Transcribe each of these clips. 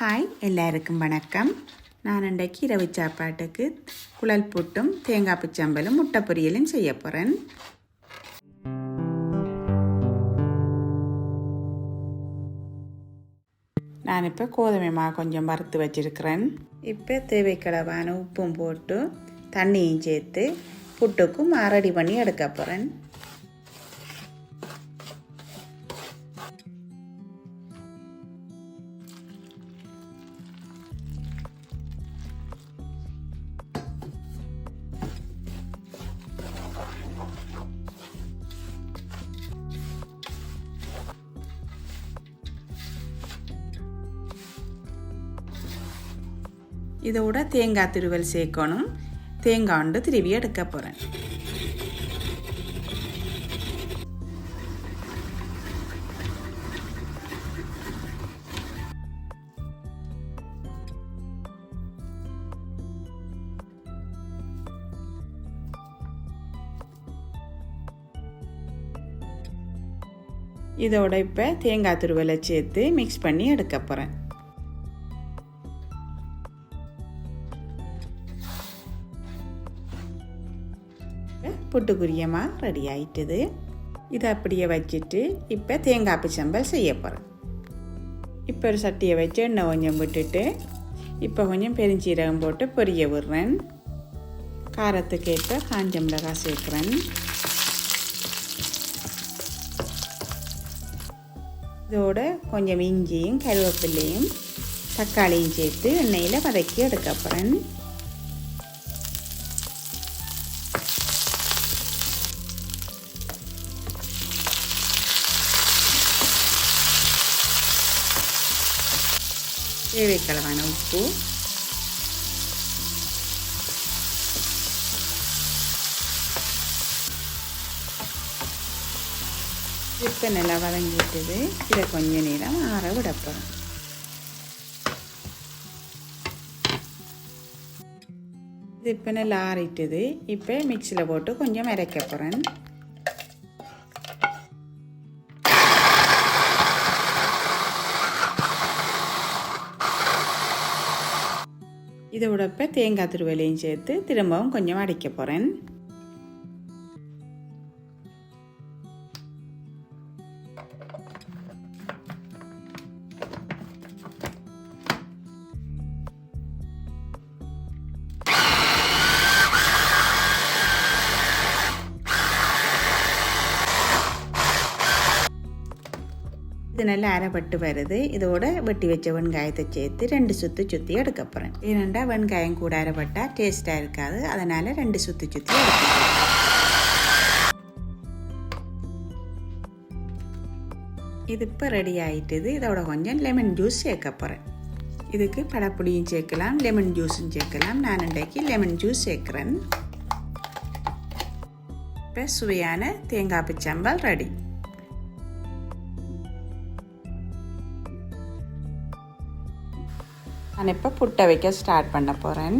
Hi எல்லாருக்கும் வணக்கம். நான் இன்றைக்கு இரவு சாப்பாட்டுக்கு குழல் புட்டும் தேங்காய் பிச்சம்பலும் முட்டை பொரியலும் செய்ய போகிறேன் நான் இப்போ கோதுமை மாவு கொஞ்சம் வறுத்து வச்சிருக்கிறேன். இப்போ தேவைக்களவான உப்பும் போட்டு தண்ணியும் சேர்த்து புட்டுக்கும் ரெடி பண்ணி எடுக்க போகிறேன் இதோட தேங்காய் திருவல் சேர்க்கணும். தேங்காய் உண்டு திருவி எடுக்க போகிறேன் இதோட இப்போ தேங்காய் துருவலை சேர்த்து மிக்ஸ் பண்ணி எடுக்க போகிறேன் பொட்டுக்குரியமாக ரெடி ஆயிட்டுது. இதை அப்படியே வச்சுட்டு இப்போ தேங்காய் பிச்சம்பல் செய்ய போகிறேன் இப்போ ஒரு சட்டியை வச்சு எண்ணெய் கொஞ்சம் விட்டுட்டு இப்போ கொஞ்சம் பெருஞ்சீரகம் போட்டு பொரிய விடுறேன். காரத்துக்கேற்ப காஞ்ச மிளகாய் சேர்க்குறேன். இதோட கொஞ்சம் இஞ்சியும் கருவேப்பிலையும் தக்காளியும் சேர்த்து எண்ணெயில் வதக்கி எடுக்க போகிறேன் தேவைக்களவான உப்பு இப்போ நல்லா வதங்கிட்டது இதை கொஞ்ச நேரம் ஆற விடப்போகிறோம் இது இப்போ நல்லா ஆறிட்டது இப்போ மிக்சியில் போட்டு கொஞ்சம் இறக்க போகிறேன் இதோட தேங்காய் திருவலையும் சேர்த்து திரும்பவும் கொஞ்சம் அடைக்க போகிறேன் இது நல்லா அரைப்பட்டு வருது இதோட வெட்டி வச்ச வெங்காயத்தை சேர்த்து ரெண்டு சுத்து சுற்றி எடுக்க போகிறேன் ஏனெண்டா வெங்காயம் கூட அரைப்பட்டா டேஸ்ட்டாக இருக்காது அதனால் ரெண்டு சுத்து சுற்றி எடுக்க இது இப்போ ரெடி ஆயிட்டுது இதோட கொஞ்சம் லெமன் ஜூஸ் சேர்க்க போகிறேன் இதுக்கு பழப்புளியும் சேர்க்கலாம் லெமன் ஜூஸும் சேர்க்கலாம் நான் இன்றைக்கு லெமன் ஜூஸ் சேர்க்குறேன் இப்போ சுவையான தேங்காய் பிச்சம்பல் ரெடி நான் இப்போ புட்டை வைக்க ஸ்டார்ட் பண்ண போகிறேன்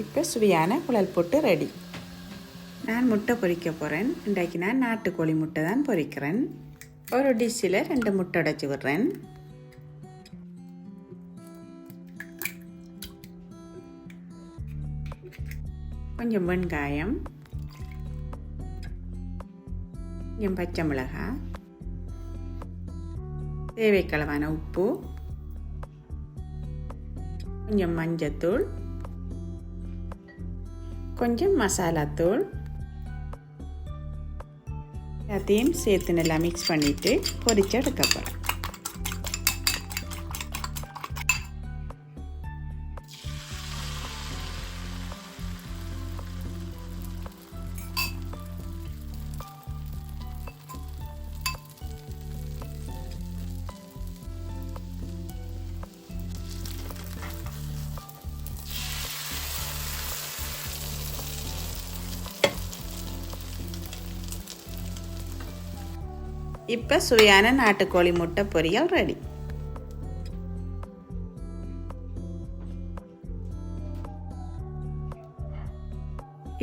இப்போ சுவையான குழல் போட்டு ரெடி நான் முட்டை பொரிக்க போகிறேன் இன்றைக்கு நான் நாட்டுக்கோழி முட்டை தான் பொரிக்கிறேன். ஒரு டிஷ்ஷில் ரெண்டு முட்டை உடைச்சி விடுறேன். கொஞ்சம் வெங்காயம் கொஞ்சம் பச்சை மிளகாய் தேவைக்களவான உப்பு கொஞ்சம் மஞ்சத்தூள் கொஞ்சம் மசாலாத்தூள் எல்லாத்தையும் சேர்த்து நல்லா மிக்ஸ் பண்ணிவிட்டு பொரிச்சு எடுக்க போகிறேன் இப்போ சுவையான நாட்டுக்கோழி முட்டை பொரியல் ரெடி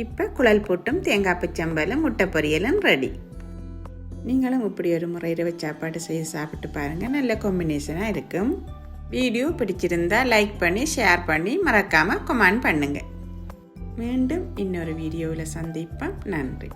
இப்போ குழல் பூட்டும் தேங்காய் பச்சம்பலும் முட்டை பொரியலும் ரெடி நீங்களும் இப்படி ஒரு முறை இரவு சாப்பாடு செய்து சாப்பிட்டு பாருங்கள் நல்ல காம்பினேஷனாக இருக்கும். வீடியோ பிடிச்சிருந்தா லைக் பண்ணி ஷேர் பண்ணி மறக்காமல் கமெண்ட் பண்ணுங்கள் மீண்டும் இன்னொரு வீடியோவில் சந்திப்போம். நன்றி.